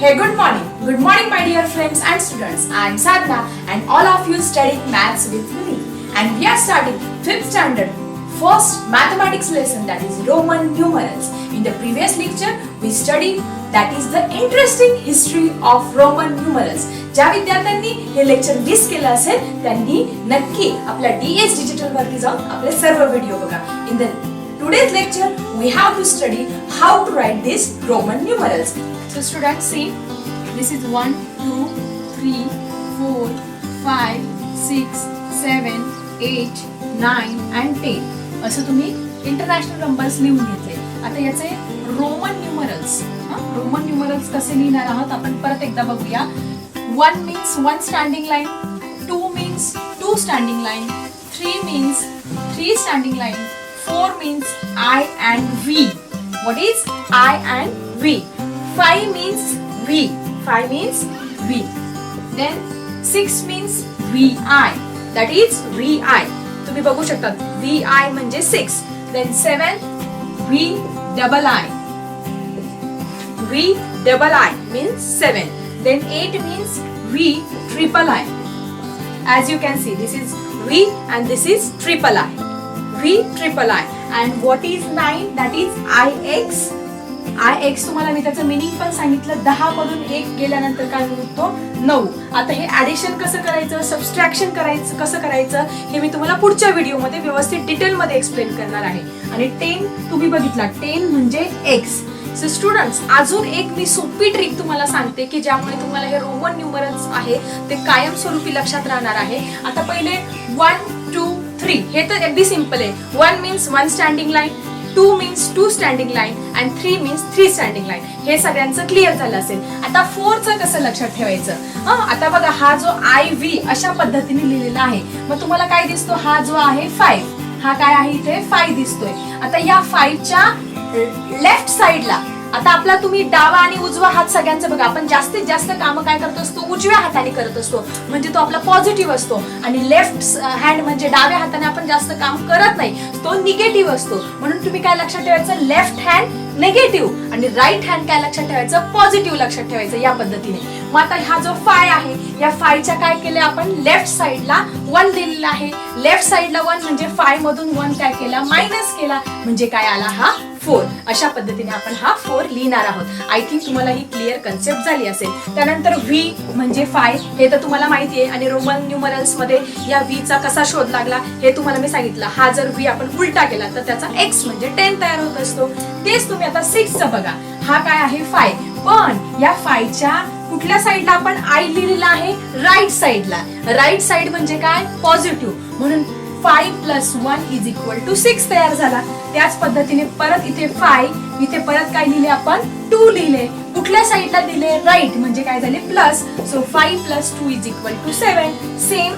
Hey, good morning. Good morning, my dear friends and students. I am Sadhna, and all of you studying maths with me. And we are starting fifth standard, first mathematics lesson that is Roman numerals. In the previous lecture, we studied that is the interesting history of Roman numerals. ज्या विद्यार्थ्यांनी हे lecture miss केलं असेल त्यांनी नक्की आपल्या D S digital वरती जाऊन आपले सर्व व्हिडिओ बघा in the Today's lecture, we have to study how to write these Roman numerals. So students see, this is 1, 2, 3, 4, 5, 6, 7, 8, 9 and 10 असं तुम्ही इंटरनॅशनल नंबर्स लिहून घेतले. आता याचे रोमन न्यूमरल्स रोमन न्यूमरल्स कसे लिहिणार आहोत? आपण परत एकदा बघूया. One means one standing line two means two standing line three means three standing line Four means I and V what is I and V. Five means V. Five means V. Then six means VI. That is VI. तुम्ही बघू शकता VI म्हणजे six then seven V double I V double I means seven then eight means V triple I as you can see this is V and this is triple I V triple I and what is nine that is I X I X तुम्हाला मी त्याचं meaning पण सांगितलं. दहा मधून एक गेल्यानंतर काय होतो? नऊ. आता हे ऍडिशन कसं करायचं? सबस्ट्रॅक्शन करायचं कसं करायचं? हे मी तुम्हाला पुढच्या व्हिडिओमध्ये व्यवस्थित डिटेलमध्ये एक्सप्लेन करणार आहे. आणि टेन तुम्ही बघितला. टेन म्हणजे एक्स सो स्टुडंट्स अजून एक मी सोपी ट्रिक तुम्हाला सांगते की ज्यामुळे तुम्हाला हे रोमन न्यूमरल्स आहे ते कायमस्वरूपी लक्षात राहणार आहे. आता पहिले वन थ्री हे तर अगदी सिंपल आहे. One means one standing line two means two standing line and three means three standing line हे सगळ्यांचं क्लिअर झालं असेल. आता फोरचं कसं लक्षात ठेवायचं? आता बघा हा जो आय व्ही अशा पद्धतीने लिहिलेला आहे. मग तुम्हाला काय दिसतो? हा जो आहे फाईव्ह हा काय आहे इथे? फाय दिसतोय. आता या फाईव्हच्या लेफ्ट साइडला आता आपला तुम्ही डावा आणि उजवा हात सगळ्यांचं बघा. आपण जास्तीत जास्त काम काय करत असतो? उजव्या हाताने करत असतो. म्हणजे तो आपला पॉझिटिव्ह असतो. आणि लेफ्ट हँड म्हणजे डाव्या हाताने आपण जास्त काम करत नाही. तो निगेटिव्ह असतो. म्हणून तुम्ही काय लक्षात ठेवायचं? लेफ्ट हँड निगेटिव्ह आणि राईट हँड काय लक्षात ठेवायचं? पॉझिटिव्ह लक्षात ठेवायचं या पद्धतीने. मग आता हा जो फाय आहे या फायच्या काय केलं आपण? लेफ्ट साइडला वन लिहिलेला आहे. लेफ्ट साइडला वन म्हणजे फाय मधून वन काय केला? मायनस केला. म्हणजे काय आला हा? फोर. अशा पद्धतीने आपण हा फोर लिहिणार आहोत. आय थिंक तुम्हाला ही क्लिअर कन्सेप्ट झाली असेल. त्यानंतर व्ही म्हणजे फाय हे तर तुम्हाला माहिती आहे. आणि रोमन न्यूमरल्समध्ये या व्हीचा चा कसा शोध लागला हे तुम्हाला मी सांगितलं. हा जर व्ही आपण उलटा केला तर त्याचा एक्स म्हणजे टेन तयार होत असतो. तेच तुम्ही आता सिक्सचं बघा. हा काय आहे? फाय पण या फायच्या कुठल्या साईडला आपण आय लिहिलेला आहे? राईट साईडला राईट साईड म्हणजे काय? पॉझिटिव्ह म्हणून five plus one is equal to six तयार झाला. त्याच पद्धतीने परत इथे फाय इथे परत काय लिहिले आपण? टू लिहिले. कुठल्या साईडला दिले? राईट म्हणजे काय झाले? Plus so five plus two is equal to seven same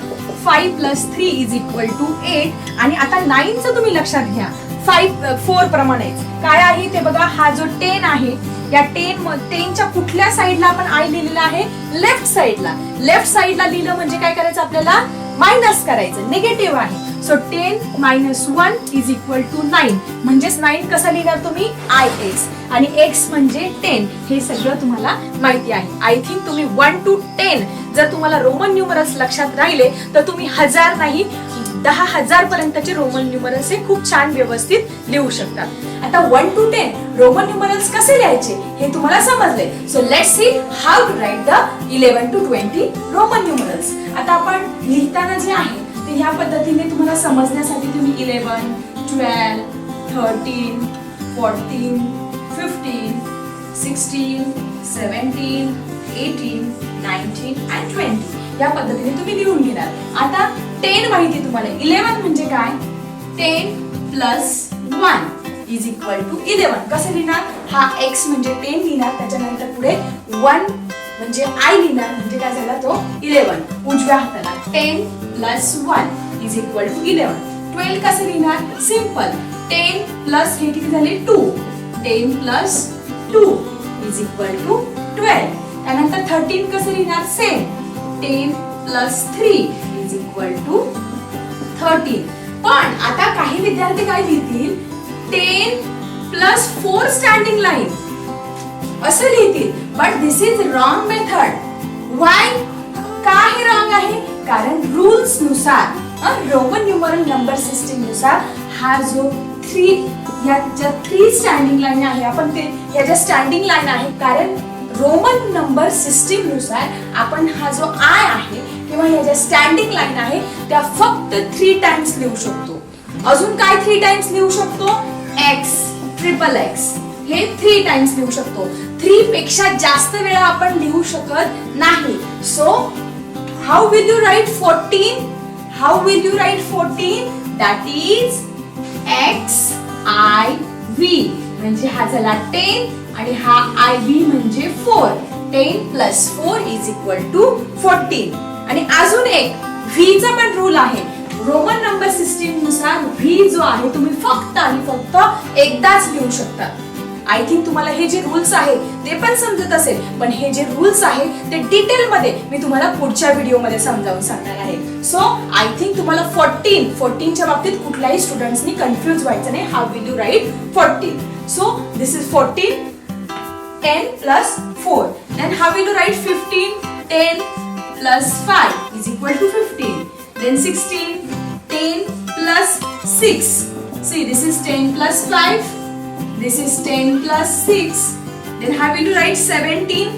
five plus three is equal to eight आणि आता नाईनचं तुम्ही लक्षात घ्या. फाईव्ह फोर प्रमाणेच. काय आहे ते बघा. हा जो टेन आहे या टेन टेनच्या कुठल्या साईडला आपण आय लिहिलेला आहे? लेफ्ट साईडला लेफ्ट साईडला लिहिलं म्हणजे काय करायचं आपल्याला? मायनस करायचं. निगेटिव्ह आहे. So ten minus one is equal to nine म्हणजेच नाईन कसं लिहिणार तुम्ही? आय एक्स आणि एक्स म्हणजे टेन हे सगळं तुम्हाला माहिती आहे. आय थिंक तुम्ही वन टू टेन जर तुम्हाला रोमन न्यूमरल्स लक्षात राहिले तर तुम्ही हजार नाही दहा हजार पर्यंतचे रोमन न्यूमरल्स हे खूप छान व्यवस्थित लिहू शकतात आता one to ten Roman numerals कसे लिहायचे? हे तुम्हाला समजले. So let see how to write the eleven to twenty Roman numerals आता आपण लिहिताना जे आहे ते ह्या पद्धतीने तुम्हाला समजण्यासाठी तुम्ही eleven twelve thirteen fourteen fifteen sixteen seventeen eighteen nineteen and twenty या पद्धतीने तुम्ही लिहून घेणार. आता टेन माहिती तुम्हाला. इलेवन म्हणजे काय? Ten plus one is equal to eleven कसं लिहिणार? हा एक्स म्हणजे टेन लिहिणार त्याच्यानंतर पुढे वन म्हणजे आय लिहिणार म्हणजे काय झाला तो? इलेव्हन. उजव्या हाताला. Ten plus one is equal to eleven. Twelve कसं लिहिणार? सिंपल टेन प्लस हे किती झाले? Two. Ten plus two is equal to twelve. त्यानंतर थर्टीन कसं लिहिणार? Same ten plus three is equal to thirteen पण आता काही विद्यार्थी काय लिहितील? Ten plus four standing line असं लिहितील. But this is wrong method why का हे रॉंग आहे? कारण रूल्सनुसार रोमन न्यूमरल नंबर सिस्टीमनुसार हा जो थ्री या ज्या थ्री स्टँडिंग लाईन आहे आपण ते या ज्या स्टँडिंग लाईन आहे कारण रोमन नंबर सिस्टीमनुसार आपण हा जो आय आहे किंवा ह्या ज्या स्टँडिंग लाईन आहे त्या फक्त थ्री टाइम्स लिहू शकतो. अजून काय थ्री टाइम्स लिहू शकतो? एक्स ट्रिपल एक्स हे थ्री टाइम्स लिहू शकतो. थ्री पेक्षा जास्त वेळा आपण लिहू शकत नाही. So how will you write fourteen how will you write fourteen that is X I V म्हणजे हा झाला टेन आणि हा आय व्ही म्हणजे four ten plus four is equal to fourteen आणि अजून एक व्हीचा पण रूल आहे. रोमन नंबर सिस्टीमनुसार व्ही जो आहे तुम्ही फक्त आणि फक्त एकदाच लिहू शकता. आय थिंक तुम्हाला हे जे रूल्स आहे ते पण समजत असेल पण हे जे रूल्स आहे ते डिटेल मध्ये मी तुम्हाला पुढच्या व्हिडिओमध्ये समजावून सांगणार आहे सो आय थिंक तुम्हाला फोर्टीन फोर्टीनच्या बाबतीत कुठल्याही स्टुडंट्सनी कन्फ्युज व्हायचं नाही how will you write fourteen so this is fourteen 10 plus 4. Then how will you write 15? 10 plus 5 is equal to 15. Then 16, 10 plus 6. See, this is 10 plus 5. This is 10 plus 6. Then how will you write 17?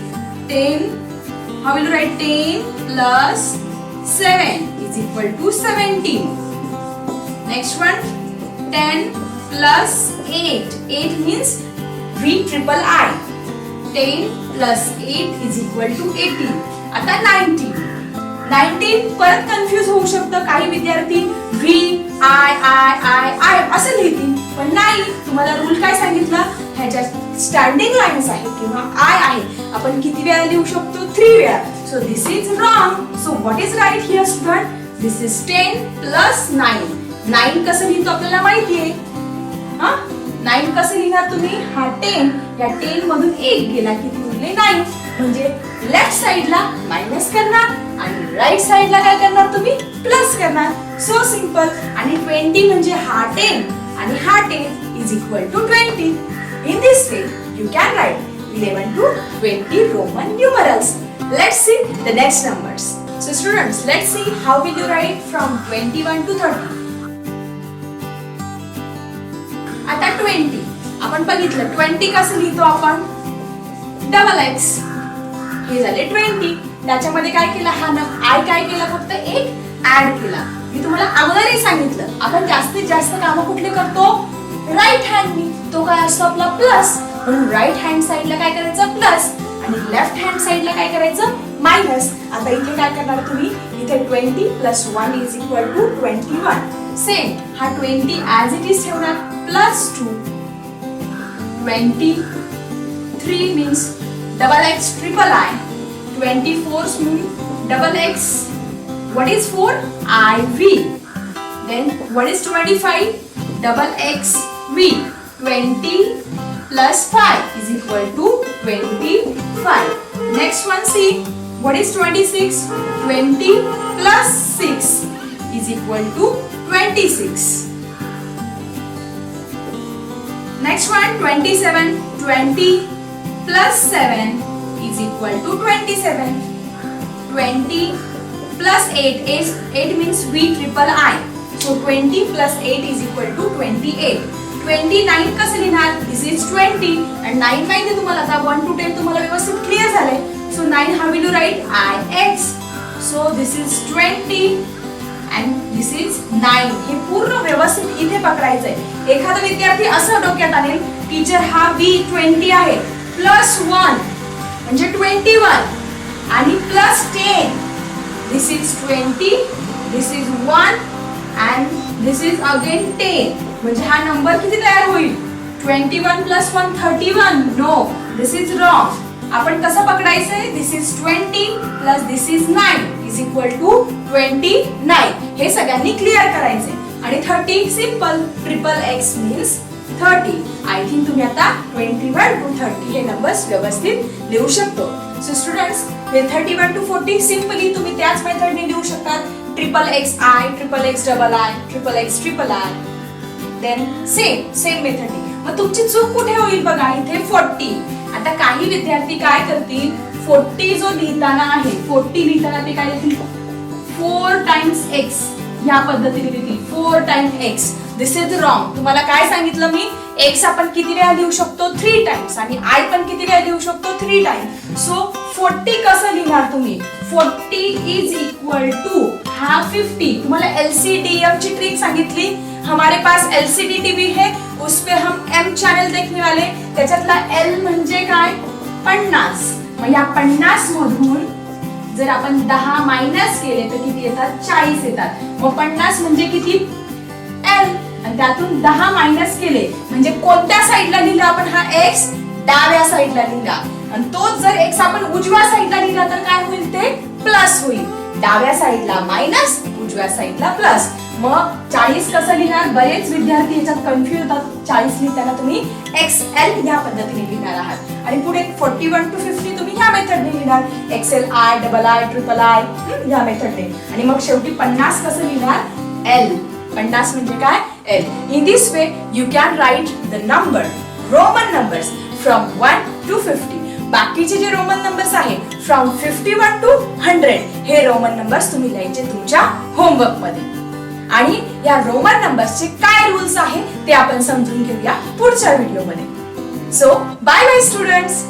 10. How will you write 10 plus 7 is equal to 17. Next one, 10 plus 8. 8 means V triple I. 10 plus 8 is equal to 18. आता 19. 19 परत confuse होऊ शकतं काही विद्यार्थी V I I I I असं लिहितील पण नाही तुम्हाला रूल काय सांगितला? ह्याच्या स्टँडिंग लाईन्स आहे किंवा आय आहे. आपण किती वेळा लिहू शकतो? थ्री वेळा. So this is wrong so what is right here student this is ten plus nine nine कसं लिहितो आपल्याला माहिती आहे हा? नाईन कसं लिहिणार तुम्ही? हा टेन या टेन मधून एक गेला किती उरले नाईन म्हणजे लेफ्ट साइडला मायनस करणार आणि राईट साइडला काय करणार तुम्ही? प्लस करणार. सो सिंपल आणि ट्वेंटी म्हणजे हा टेन आणि हा ten is equal to twenty in this way you can write eleven to twenty Roman numerals let's see the next numbers So students, let's see how will you write from 21 to 30. आता twenty आपण बघितलं twenty कसं लिहितो आपण? Double x हे झाले twenty त्याच्यामध्ये काय केलं? हा न आय काय केला? फक्त एक ऍड केला. मी तुम्हाला अगोदरही सांगितलं आपण जास्तीत जास्त कामं कुठली करतो? राईट हँडनी तो काय असतो आपला प्लस म्हणून राईट हँड साईडला काय करायचं? प्लस आणि लेफ्ट हँड साईडला काय करायचं? मायनस आता इथे काय करणार तुम्ही? इथे twenty plus one is equal to twenty one same हा ट्वेंटी ऍज इट इज ठेवणार. Plus two twenty three means double X triple I twenty four mean double X what is 4 iv then what is 25 double x v. 20 plus 5 is equal to 25 next one see. What is 26 20 plus 6 is equal to 26 next one 27 20 plus 7 is equal to 27 20 plus 8 is 8 means V triple I. So 20 plus 8 is equal to 28. 29 कसं लिहिणार? दिस is 20 and 9 माहिती तुम्हाला आता 1 to 10 तुम्हाला व्यवस्थित clear झालंय. So 9 how will you write I X so this is 20 and this is nine हे पूर्ण व्यवस्थित इथे पकडायचंय. एखादा विद्यार्थी असं डोक्यात आणेल टीचर हा वी ट्वेंटी आहे. प्लस वन म्हणजे 21 आणि plus ten this is 20 this is 1 and this is again 10 म्हणजे हा नंबर किती तयार होईल? 21 plus 1 31 no this is wrong. आपण कसं पकडायचंय? This is 20 plus this is 9 is equal to 29 हे सगळ्यांनी क्लिअर करायचे आणि 30 simple triple X means 30 I think तुम्ही आता 21 टू 30 हे नंबर्स व्यवस्थित लिहू शकतो. So students with 31 to 40 simply तुम्ही त्याच मेथडने लिहू शकतात. Triple X I triple X double I triple X triple I then same same मेथडने मग तुमची चूक कुठे होईल बघा इथे फोर्टी आता काही विद्यार्थी काय करतील? फोर्टी जो लिहिताना आहे फोर्टी लिहिताना ते काय लिहितील? फोर टाइम्स एक्स ह्या पद्धतीने लिहितील. Four times X this is wrong तुम्हाला काय सांगितलं मी? एक्स आपण किती वेळा लिहू शकतो? थ्री टाइम्स आणि आय पण किती वेळा लिहू शकतो? थ्री टाइम्स सो फोर्टी कसं लिहिणार तुम्ही? फोर्टी इज इक्वल टू हा फिफ्टी तुम्हाला एलसीडीएम ची ट्रिक सांगितली. हमारे पास एलसीडी टीव्ही है उस पे हम एम चॅनल देखने वाले त्याच्यातला एल म्हणजे काय? पन्नास. मग या पन्नास मधून जर आपण दहा मायनस केले तर किती येतात? चाळीस येतात. मग पन्नास म्हणजे किती? एल आणि त्यातून दहा मायनस केले. म्हणजे कोणत्या साईडला लिहिला आपण हा एक्स डाव्या साईडला लिहिला. आणि तोच जर एक्स आपण उजव्या साईडला लिहिला तर काय होईल ते प्लस होईल. डाव्या साईडला मायनस उजव्या साईडला प्लस मग चाळीस कसं लिहिणार? बरेच विद्यार्थी याच्यात कन्फ्युज होतात. चाळीस लिहिताना तुम्ही एक्स एल या पद्धतीने लिहिणार आहात. आणि पुढे फोर्टी वन टू फिफ्टी तुम्ही ह्या मेथडने लिहिणार. X L I double I triple I ह्या मेथडने आणि मग शेवटी पन्नास कसं लिहिणार? एल पन्नास म्हणजे काय? L in this way you can write the number Roman numbers from one to fifty बाकीचे जे रोमन नंबर्स आहे from fifty one to hundred हे रोमन नंबर्स तुम्ही लिहायचे तुमच्या होमवर्कमध्ये. आणि या रोमन नंबर्सचे काय रूल्स आहे ते आपण समजून घेऊया पुढच्या व्हिडिओमध्ये सो बाय बाय स्टुडंट्स